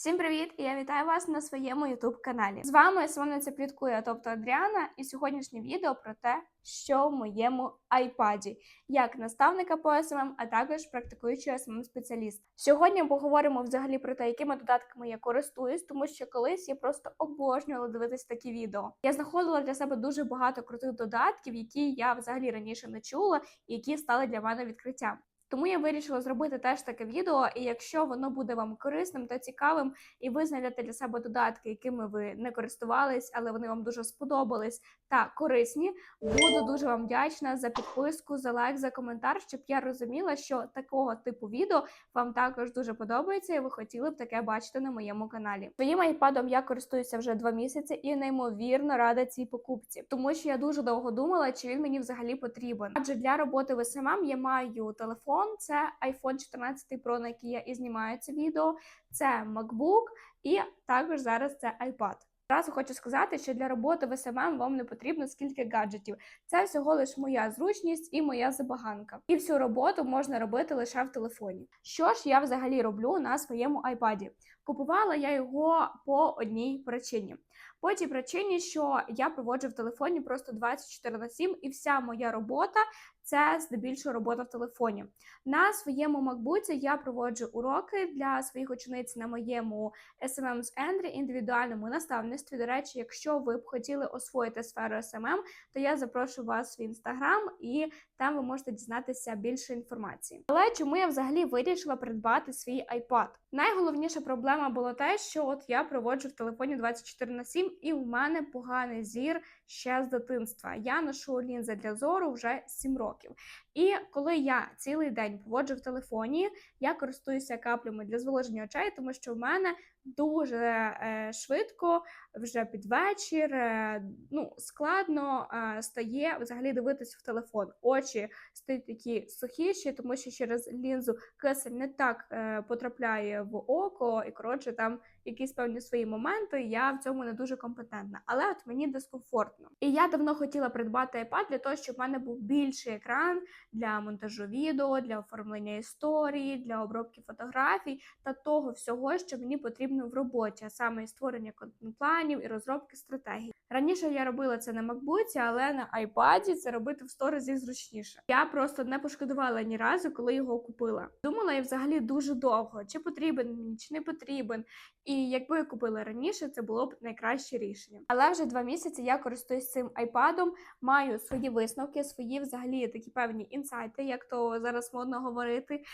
Всім привіт! І я вітаю вас на своєму youtube каналі. З вами Сонниця Пліткує, тобто Адріана, і сьогоднішнє відео про те, що в моєму айпаді, як наставника по СММ, а також практикуючий СММ спеціаліст. Сьогодні поговоримо взагалі про те, якими додатками я користуюсь, тому що колись я просто обожнювала дивитися такі відео. Я знаходила для себе дуже багато крутих додатків, які я взагалі раніше не чула, і які стали для мене відкриттям. Тому я вирішила зробити теж таке відео, і якщо воно буде вам корисним та цікавим, і ви знайдете для себе додатки, якими ви не користувались, але вони вам дуже сподобались та корисні, буду дуже вам вдячна за підписку, за лайк, за коментар, щоб я розуміла, що такого типу відео вам також дуже подобається, і ви хотіли б таке бачити на моєму каналі. Своїм айпадом я користуюся вже два місяці і неймовірно рада цій покупці, тому що я дуже довго думала, чи він мені взагалі потрібен. Адже для роботи в СММ я маю телефон. Це iPhone 14 Pro, на який я і знімаю це відео, це MacBook, і також зараз це iPad. Одразу хочу сказати, що для роботи в СММ вам не потрібно скільки гаджетів. Це всього лиш моя зручність і моя забаганка. І всю роботу можна робити лише в телефоні. Що ж я взагалі роблю на своєму iPad? Купувала я його по одній причині. По тій причині, що я проводжу в телефоні просто 24 на 7, і вся моя робота це здебільшого робота в телефоні. На своєму MacBook я проводжу уроки для своїх учениць на моєму SMM з Ендрі індивідуальному наставництві. До речі, якщо ви б хотіли освоїти сферу SMM, то я запрошую вас в інстаграм, і там ви можете дізнатися більше інформації. Але чому я взагалі вирішила придбати свій iPad? Найголовніша проблема було те, що от я проводжу в телефоні 24 на 7, і у мене поганий зір ще з дитинства. Я ношу лінзи для зору вже 7 років. І коли я цілий день поводжу в телефоні, я користуюся каплями для зволоження очей, тому що в мене дуже е, швидко, вже під вечір, е, ну складно е, стає взагалі дивитися в телефон. Очі стають такі сухіші, тому що через лінзу кисень не так е, потрапляє в око, і коротше там якісь певні свої моменти. Я в цьому не дуже компетентна, але от мені дискомфортно. І я давно хотіла придбати iPad для того, щоб в мене був більший екран для монтажу відео, для оформлення історії, для обробки фотографій та того всього, що мені потрібно в роботі, а саме створення контент-планів і розробки стратегій. Раніше я робила це на MacBook, але на iPad це робити в 100 разів зручніше. Я просто не пошкодувала ні разу, коли його купила. Думала я взагалі дуже довго, чи потрібен мені, чи не потрібен. І якби я купила раніше, це було б найкраще рішення. Але вже два місяці я користуюсь цим айпадом, маю свої висновки, свої взагалі такі певні інсайти, як то зараз модно говорити,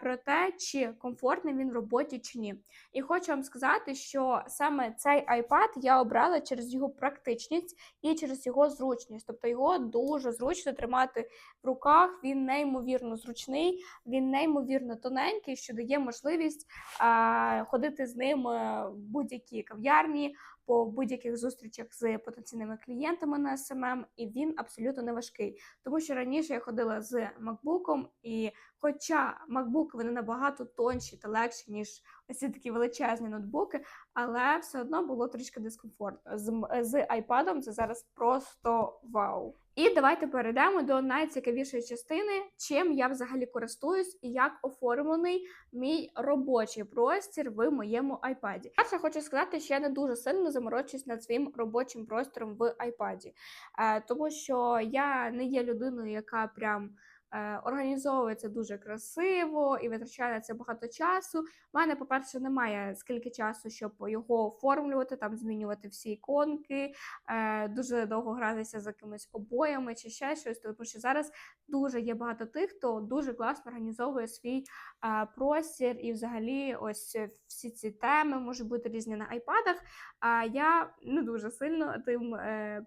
про те, чи комфортний він в роботі чи ні. І хочу вам сказати, що саме цей iPad я обрала через його практичність і через його зручність. Тобто його дуже зручно тримати в руках. Він неймовірно зручний, він неймовірно тоненький, що дає можливість а, ходити з ним в будь-які кав'ярні, по будь-яких зустрічах з потенційними клієнтами на SMM, і він абсолютно не важкий. Тому що раніше я ходила з MacBook, і хоча MacBook вони набагато тонші та легші, ніж ось такі величезні ноутбуки, але все одно було трішки дискомфортно. З, з iPad це зараз просто вау. І давайте перейдемо до найцікавішої частини, чим я взагалі користуюсь і як оформлений мій робочий простір в моєму iPad. Перше хочу сказати, що я не дуже сильно заморочуюсь над своїм робочим простором в iPad, е, тому що я не є людиною, яка прям. Е, організовується дуже красиво і витрачає це багато часу. У мене, по-перше, немає скільки часу, щоб його оформлювати, там змінювати всі іконки, е, дуже довго гратися з якимись обоями чи ще щось. Тому що зараз дуже є багато тих, хто дуже класно організовує свій е, простір і, взагалі, ось всі ці теми можуть бути різні на айпадах. А я не дуже сильно тим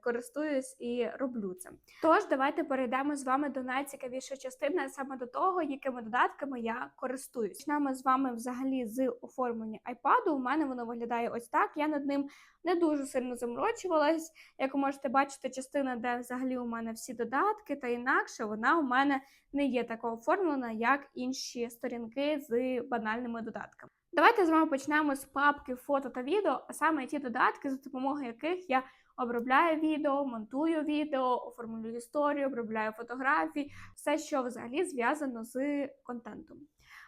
користуюсь і роблю це. Тож, давайте перейдемо з вами до найцікавішої перша частина саме до того, якими додатками я користуюсь. Почнемо з вами взагалі з оформлення iPad. У мене воно виглядає ось так. Я над ним не дуже сильно заморочувалась. Як ви можете бачити, частина, де взагалі у мене всі додатки, та інакше вона у мене не є така оформлена, як інші сторінки з банальними додатками. Давайте з вами почнемо з папки фото та відео, а саме ті додатки, за допомогою яких я обробляю відео, монтую відео, оформлюю історію, обробляю фотографії, все, що взагалі зв'язано з контентом.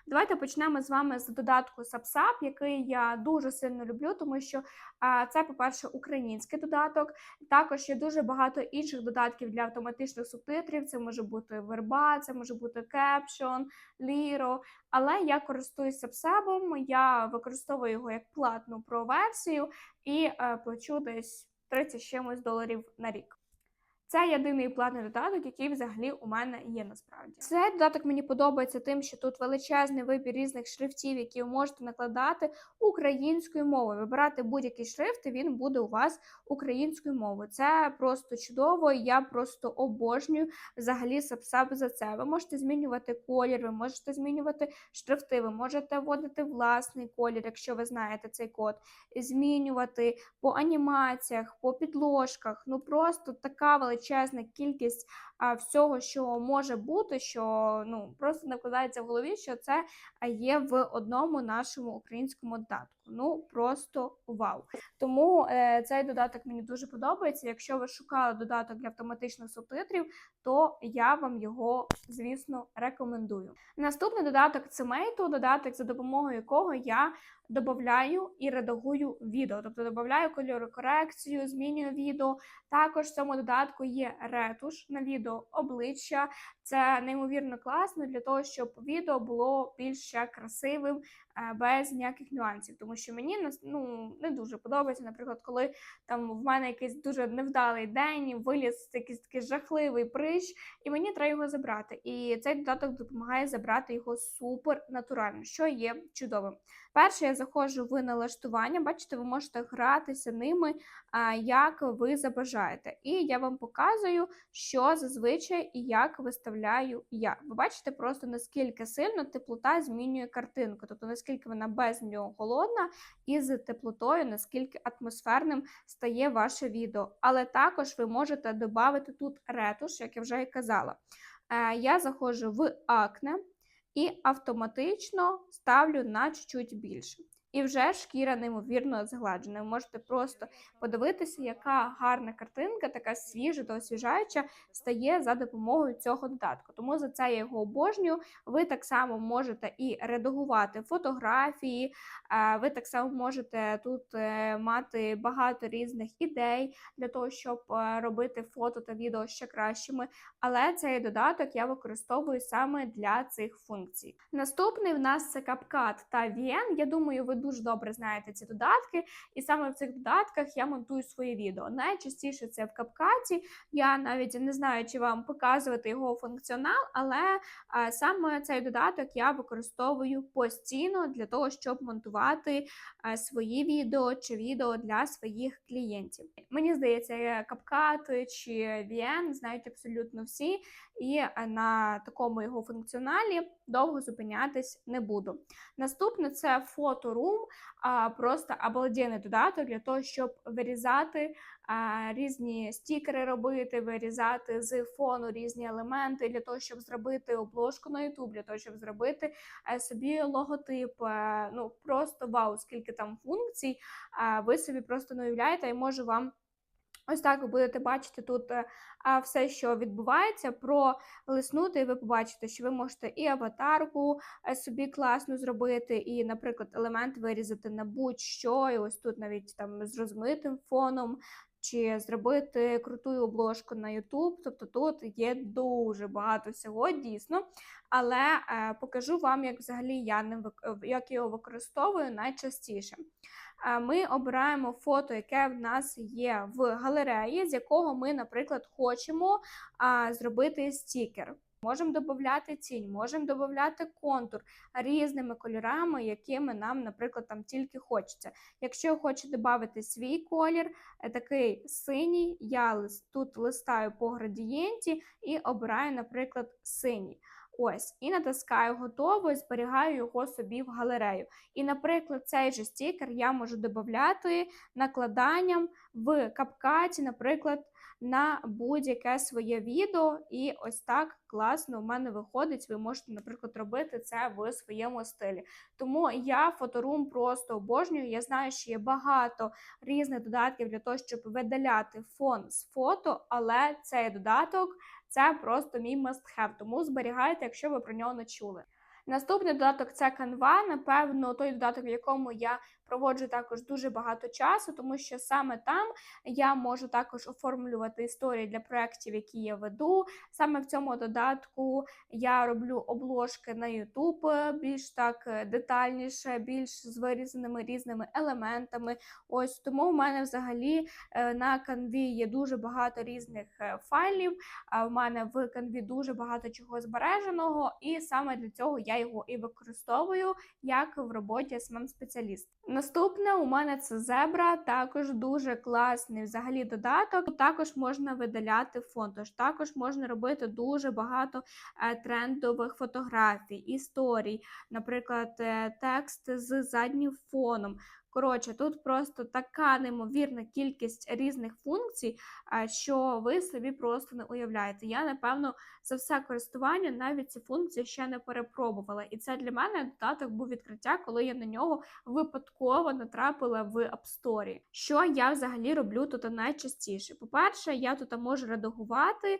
Давайте почнемо з вами з додатку SubSub, який я дуже сильно люблю, тому що це, по-перше, український додаток. Також є дуже багато інших додатків для автоматичних субтитрів. Це може бути верба, це може бути Caption, Liro. Але я користуюсь SubSub, я використовую його як платну про версію і е, плачу десь 30 з чимось доларів на рік. Це єдиний платний додаток, який взагалі у мене є насправді. Цей додаток мені подобається тим, що тут величезний вибір різних шрифтів, які ви можете накладати українською мовою. Вибирати будь-який шрифт, і він буде у вас українською мовою. Це просто чудово. Я просто обожнюю взагалі сапсап за це. Ви можете змінювати колір, ви можете змінювати шрифти, ви можете вводити власний колір, якщо ви знаєте цей код, змінювати по анімаціях, по підложках. Ну просто така величезна кількість а, всього, що може бути, що ну просто не вкладається в голові, що це є в одному нашому українському додатку. Ну просто вау. Тому е, цей додаток мені дуже подобається. Якщо ви шукали додаток для автоматичних субтитрів, то я вам його, звісно, рекомендую. Наступний додаток це Mate, додаток, за допомогою якого я додаю і редагую відео, тобто додаю кольорокорекцію, змінюю відео. Також в цьому додатку є ретуш на відео обличчя. Це неймовірно класно для того, щоб відео було більш красивим, без ніяких нюансів. Тому що мені ну, не дуже подобається, наприклад, коли там в мене якийсь дуже невдалий день, виліз якийсь такий жахливий прищ, і мені треба його забрати. І цей додаток допомагає забрати його супер натурально, що є чудовим. Перше, я заходжу в налаштування, бачите, ви можете гратися ними, як ви забажаєте. І я вам показую, що зазвичай і як виставляю я. Ви бачите просто наскільки сильно теплота змінює картинку, тобто наскільки вона без нього холодна, і з теплотою, наскільки атмосферним стає ваше відео. Але також ви можете додати тут ретуш, як я вже і казала. Е, я заходжу в акне і автоматично ставлю на чуть-чуть більше. І вже шкіра неймовірно згладжена. Ви можете просто подивитися, яка гарна картинка, така свіжа та освіжаюча стає за допомогою цього додатку. Тому за це я його обожнюю. Ви так само можете і редагувати фотографії, ви так само можете тут е, мати багато різних ідей для того, щоб е, робити фото та відео ще кращими. Але цей додаток я використовую саме для цих функцій. Наступний в нас це CapCut та VN. Я думаю, ви дуже добре знаєте ці додатки, і саме в цих додатках я монтую свої відео. Найчастіше це в капкаті. Я навіть не знаю, чи вам показувати його функціонал, але а, саме цей додаток я використовую постійно для того, щоб монтувати а, свої відео чи відео для своїх клієнтів. Мені здається, CapCut чи VN знають абсолютно всі, і на такому його функціоналі довго зупинятись не буду. Наступне це а просто обалденний додаток для того, щоб вирізати різні стікери, робити, вирізати з фону різні елементи для того, щоб зробити обложку на YouTube, для того, щоб зробити е, собі логотип. Е, ну просто вау, скільки там функцій. Ви собі просто не уявляєте, і можу вам. Ось так ви будете бачити тут е, все, що відбувається, пролиснути, і ви побачите, що ви можете і аватарку е, собі класно зробити, і, наприклад, елемент вирізати на будь-що, і ось тут навіть там з розмитим фоном. Чи зробити круту обложку на YouTube, тобто тут є дуже багато всього дійсно. Але е, покажу вам, як взагалі я не як його використовую найчастіше ми обираємо фото, яке в нас є в галереї, з якого ми, наприклад, хочемо зробити стікер. Можемо додати тінь, можемо додати контур різними кольорами, якими нам, наприклад, там тільки хочеться. Якщо хочете додати свій колір, е, такий синій, я тут листаю по градієнті і обираю, наприклад, синій. Ось, і натискаю готово і зберігаю його собі в галерею. І, наприклад, цей же стікер я можу додати накладанням в капкаті, наприклад, на будь-яке своє відео. І ось так класно в мене виходить. Ви можете, наприклад, робити це в своєму стилі. Тому я фоторум просто обожнюю. Я знаю, що є багато різних додатків для того, щоб видаляти фон з фото, але цей додаток. Це просто мій must have, тому зберігайте, якщо ви про нього не чули. Наступний додаток це Canva, напевно, той додаток, в якому я проводжу також дуже багато часу, тому що саме там я можу також оформлювати історії для проєктів, які я веду. Саме в цьому додатку я роблю обложки на YouTube більш так е, детальніше, більш з вирізаними різними елементами. Ось тому в мене взагалі е, на Canva є дуже багато різних е, файлів. В мене в Canva дуже багато чого збереженого, і саме для цього я його і використовую як в роботі smm спеціаліст Наступне у мене це зебра, також дуже класний взагалі додаток. Також можна видаляти фон, тож також можна робити дуже багато е, трендових фотографій, історій, наприклад, е, текст з заднім фоном. Коротше, тут просто така неймовірна кількість різних функцій, що ви собі просто не уявляєте. Я, напевно, за все користування навіть ці функції ще не перепробувала. І це для мене додаток був відкриття, коли я на нього випадково натрапила в App Store. Що я взагалі роблю тут найчастіше? По-перше, я тут можу редагувати.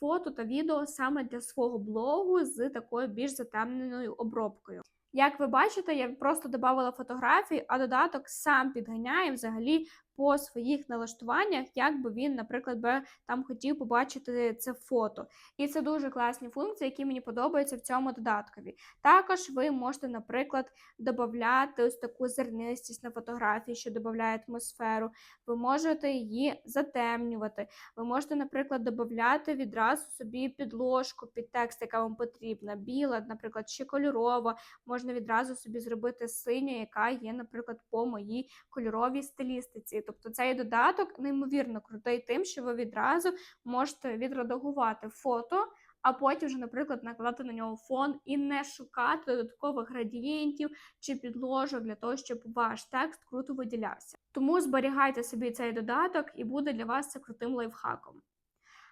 Фото та відео саме для свого блогу з такою більш затемненою обробкою. Як ви бачите, я просто додавала фотографії, а додаток сам підганяє взагалі по своїх налаштуваннях, як би він, наприклад, би там хотів побачити це фото. І це дуже класні функції, які мені подобаються в цьому додаткові. Також ви можете, наприклад, додати ось таку зернистість на фотографії, що додає атмосферу. Ви можете її затемнювати. Ви можете, наприклад, додати відразу собі підложку під текст, яка вам потрібна. Біла, наприклад, чи кольорова. Можна відразу собі зробити синю, яка є, наприклад, по моїй кольоровій стилістиці. Тобто цей додаток неймовірно крутий тим, що ви відразу можете відредагувати фото, а потім вже, наприклад, накладати на нього фон і не шукати додаткових градієнтів чи підложок для того, щоб ваш текст круто виділявся. Тому зберігайте собі цей додаток, і буде для вас це крутим лайфхаком.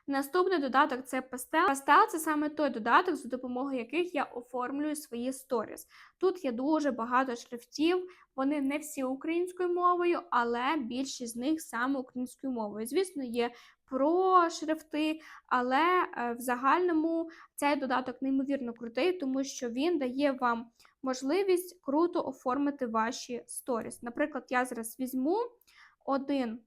Наступний додаток це Pastel. Pastel – це саме той додаток, за допомогою яких я оформлюю свої сторіс. Тут є дуже багато шрифтів, вони не всі українською мовою, але більшість з них саме українською мовою. Звісно, є про шрифти, але е, в загальному цей додаток неймовірно крутий, тому що він дає вам можливість круто оформити ваші сторіс. Наприклад, я зараз візьму один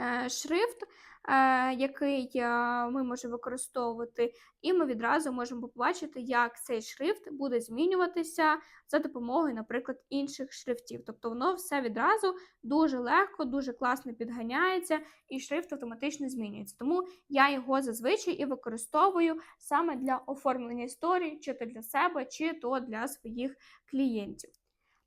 е, шрифт. Е, який е, ми можемо використовувати, і ми відразу можемо побачити, як цей шрифт буде змінюватися за допомогою, наприклад, інших шрифтів. Тобто воно все відразу дуже легко, дуже класно підганяється, і шрифт автоматично змінюється. Тому я його зазвичай і використовую саме для оформлення історії, чи то для себе, чи то для своїх клієнтів.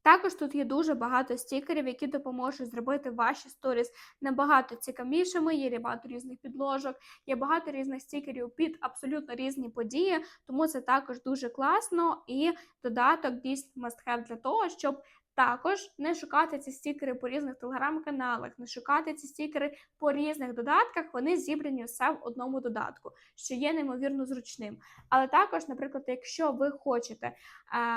Також тут є дуже багато стікерів, які допоможуть зробити ваші сторіс набагато цікавішими. Є багато різних підложок, є багато різних стікерів під абсолютно різні події, тому це також дуже класно і додаток дійсно must have для того, щоб також не шукати ці стікери по різних телеграм-каналах, не шукати ці стікери по різних додатках, вони зібрані все в одному додатку, що є неймовірно зручним. Але також, наприклад, якщо ви хочете е,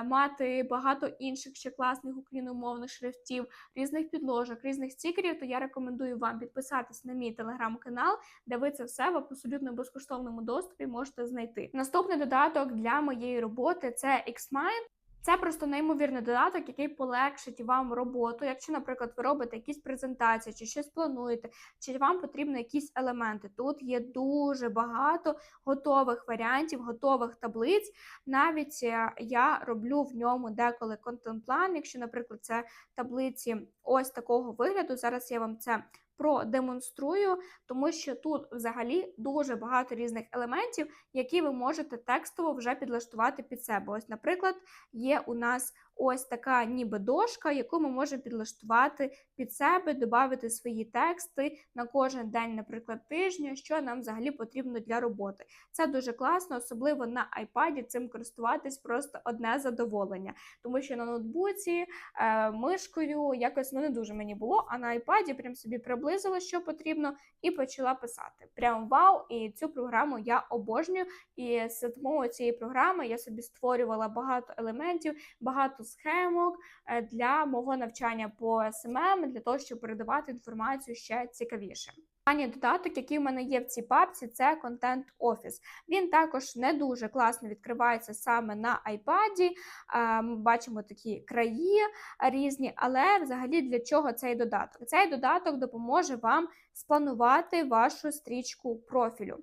мати багато інших ще класних україномовних шрифтів, різних підложок, різних стікерів, то я рекомендую вам підписатись на мій телеграм-канал, де ви це все в абсолютно безкоштовному доступі можете знайти. Наступний додаток для моєї роботи це Xmind. Це просто неймовірний додаток, який полегшить вам роботу. Якщо, наприклад, ви робите якісь презентації, чи щось плануєте, чи вам потрібні якісь елементи. Тут є дуже багато готових варіантів, готових таблиць. Навіть е, я роблю в ньому деколи контент-план. Якщо, наприклад, це таблиці ось такого вигляду. Зараз я вам це продемонструю, тому що тут взагалі дуже багато різних елементів, які ви можете текстово вже підлаштувати під себе. Ось, наприклад, є у нас ось така ніби дошка, яку ми можемо підлаштувати під себе, додати свої тексти на кожен день, наприклад, тижня, що нам взагалі потрібно для роботи. Це дуже класно, особливо на iPad цим користуватись просто одне задоволення, тому що на ноутбуці е, мишкою якось ну, не дуже мені було, а на iPad прям собі приблизила, що потрібно, і почала писати. Прям вау! І цю програму я обожнюю. І з допомогою цієї програми я собі створювала багато елементів, багато схемок е, для мого навчання по СММ, для того, щоб передавати інформацію ще цікавіше. Останній додаток, який в мене є в цій папці, це Content Office. Він також не дуже класно відкривається саме на iPad. Е, бачимо такі краї різні, але взагалі для чого цей додаток? Цей додаток допоможе вам спланувати вашу стрічку профілю.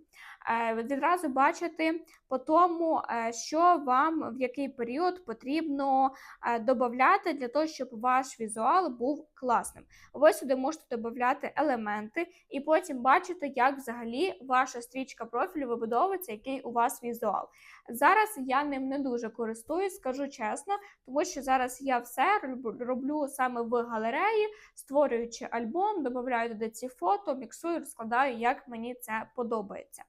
Е, Відразу бачити по тому, е, що вам в який період потрібно е, додати для того, щоб ваш візуал був класним. Ви сюди можете додати елементи і потім бачити, як взагалі ваша стрічка профілю вибудовується, який у вас візуал. Зараз я ним не дуже користуюсь, скажу чесно, тому що зараз я все роблю саме в галереї, створюючи альбом, додаю туди ці фото, міксую, розкладаю, як мені це подобається.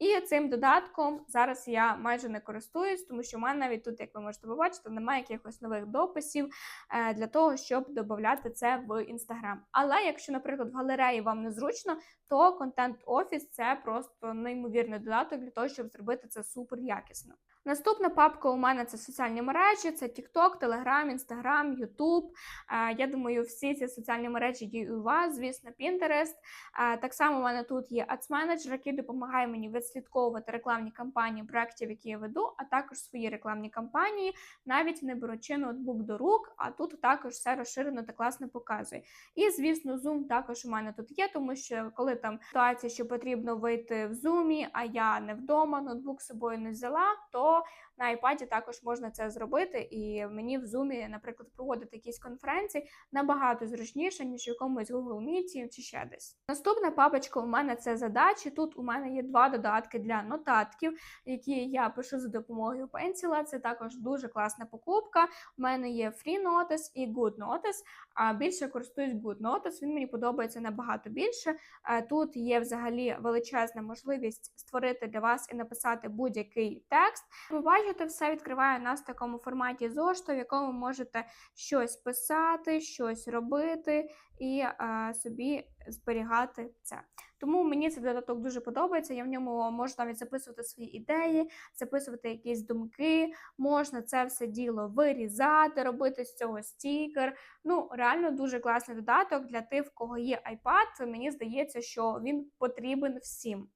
І цим додатком зараз я майже не користуюсь, тому що в мене навіть тут, як ви можете побачити, немає якихось нових дописів е, для того, щоб додати це в інстаграм. Але якщо, наприклад, в галереї вам незручно, то контент офіс це просто неймовірний додаток для того, щоб зробити це супер якісно. Наступна папка у мене це соціальні мережі: це TikTok, Telegram, Instagram, YouTube. Е, Я думаю, всі ці соціальні мережі є у вас, звісно, Pinterest. Е, Так само у мене тут є Ads Manager, який допомагає мені відслідковувати рекламні кампанії проєктів, які я веду, а також свої рекламні кампанії, навіть не беручи ноутбук до рук, а тут також все розширено та класно показує. І, звісно, Zoom також у мене тут є, тому що коли там ситуація, що потрібно вийти в Zoom, а я не вдома, ноутбук з собою не взяла, то を на iPad також можна це зробити, і мені в Zoom, наприклад, проводити якісь конференції набагато зручніше, ніж в якомусь Google Meet чи ще десь. Наступна папочка у мене це задачі. Тут у мене є два додатки для нотатків, які я пишу за допомогою пенсіла. Це також дуже класна покупка. У мене є Free Notice і Good Notice, а більше користуюсь Good Notice, Він мені подобається набагато більше. Е, Тут є взагалі величезна можливість створити для вас і написати будь-який текст. Ви все відкриває нас в такому форматі зошту, в якому можете щось писати, щось робити і е, собі зберігати це. Тому мені цей додаток дуже подобається. Я в ньому можу навіть записувати свої ідеї, записувати якісь думки. Можна це все діло вирізати, робити з цього стікер. Ну, реально дуже класний додаток для тих, в кого є iPad. Мені здається, що він потрібен всім.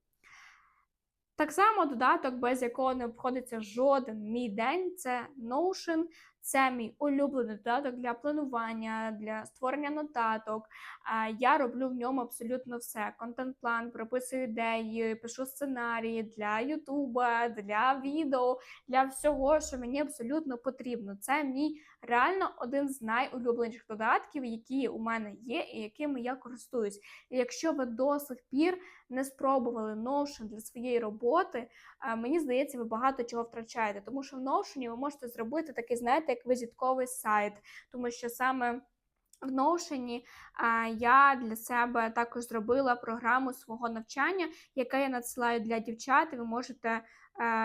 Так само додаток, без якого не обходиться жоден мій день, це Notion. Це мій улюблений додаток для планування, для створення нотаток. Я роблю в ньому абсолютно все: контент-план, прописую ідеї, пишу сценарії для Ютуба, для відео, для всього, що мені абсолютно потрібно. Це мій реально один з найулюбленіших додатків, які у мене є, і якими я користуюсь. І якщо ви до сих пір не спробували Notion для своєї роботи, мені здається, ви багато чого втрачаєте, тому що в Notion ви можете зробити такий, знаєте, як візитковий сайт, тому що саме. В Notion я для себе також зробила програму свого навчання, яке я надсилаю для дівчат. Ви можете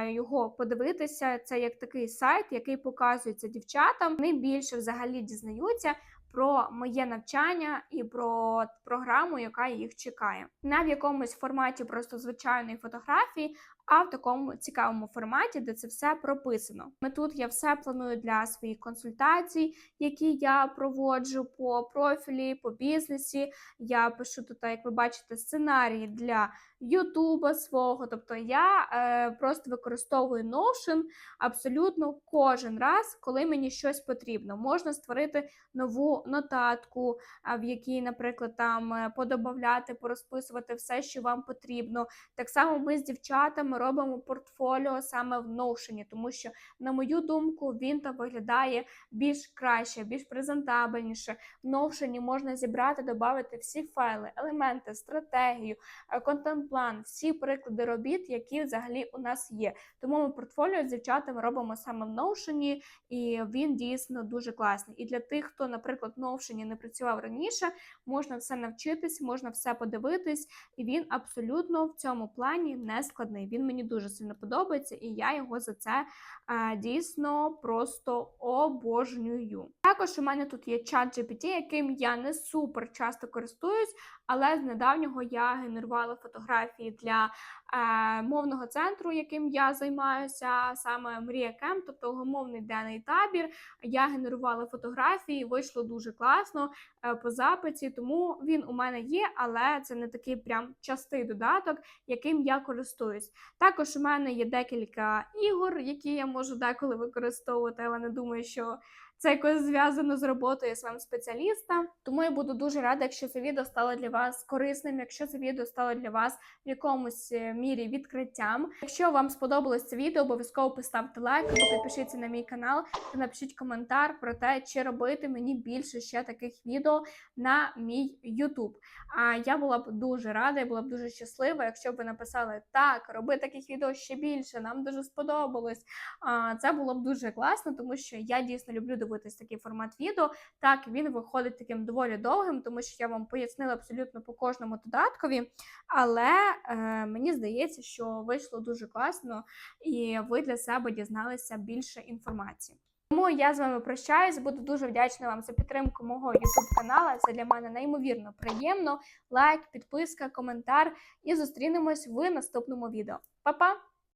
його подивитися. Це як такий сайт, який показується дівчатам. Вони більше взагалі дізнаються про моє навчання і про програму, яка їх чекає. Не в якомусь форматі просто звичайної фотографії, а в такому цікавому форматі, де це все прописано. Ми тут я все планую для своїх консультацій, які я проводжу по профілі, по бізнесі. Я пишу тут, як ви бачите, сценарії для Ютуба свого. Тобто я е, просто використовую Notion абсолютно кожен раз, коли мені щось потрібно. Можна створити нову нотатку, в якій, наприклад, там е, подобавляти, порозписувати все, що вам потрібно. Так само ми з дівчатами робимо портфоліо саме в Notion, тому що, на мою думку, він там виглядає більш краще, більш презентабельніше. В Notion можна зібрати, додати всі файли, елементи, стратегію, е, контент-план, всі приклади робіт, які взагалі у нас є. Тому ми портфоліо з дівчатами робимо саме в Notion, і він дійсно дуже класний. І для тих, хто, наприклад, в Notion не працював раніше, можна все навчитись, можна все подивитись, і він абсолютно в цьому плані не складний. Він мені дуже сильно подобається, і я його за це е, дійсно просто обожнюю. Також у мене тут є чат GPT, яким я не супер часто користуюсь, але з недавнього я генерувала фотографії для е, мовного центру, яким я займаюся, саме Мрія Кемп, тобто умовний денний табір. Я генерувала фотографії, вийшло дуже класно е, по запиті, тому він у мене є, але це не такий прям частий додаток, яким я користуюсь. Також у мене є декілька ігор, які я можу деколи використовувати, але не думаю, що це якось зв'язано з роботою своїм спеціаліста. Тому я буду дуже рада, якщо це відео стало для вас корисним, якщо це відео стало для вас в якомусь е, мірі відкриттям. Якщо вам сподобалось це відео, обов'язково поставте лайк або підпишіться на мій канал та напишіть коментар про те, чи робити мені більше ще таких відео на мій YouTube. А я була б дуже рада, я була б дуже щаслива, якщо б ви написали так, роби таких відео ще більше, нам дуже сподобалось. А, Це було б дуже класно, тому що я дійсно люблю дивитись такий формат відео. Так, він виходить таким доволі довгим, тому що я вам пояснила абсолютно по кожному додаткові. Але е, мені здається, що вийшло дуже класно, і ви для себе дізналися більше інформації. Тому я з вами прощаюсь. Буду дуже вдячна вам за підтримку мого YouTube каналу. Це для мене неймовірно приємно. Лайк, підписка, коментар. І зустрінемось в наступному відео. Па-па!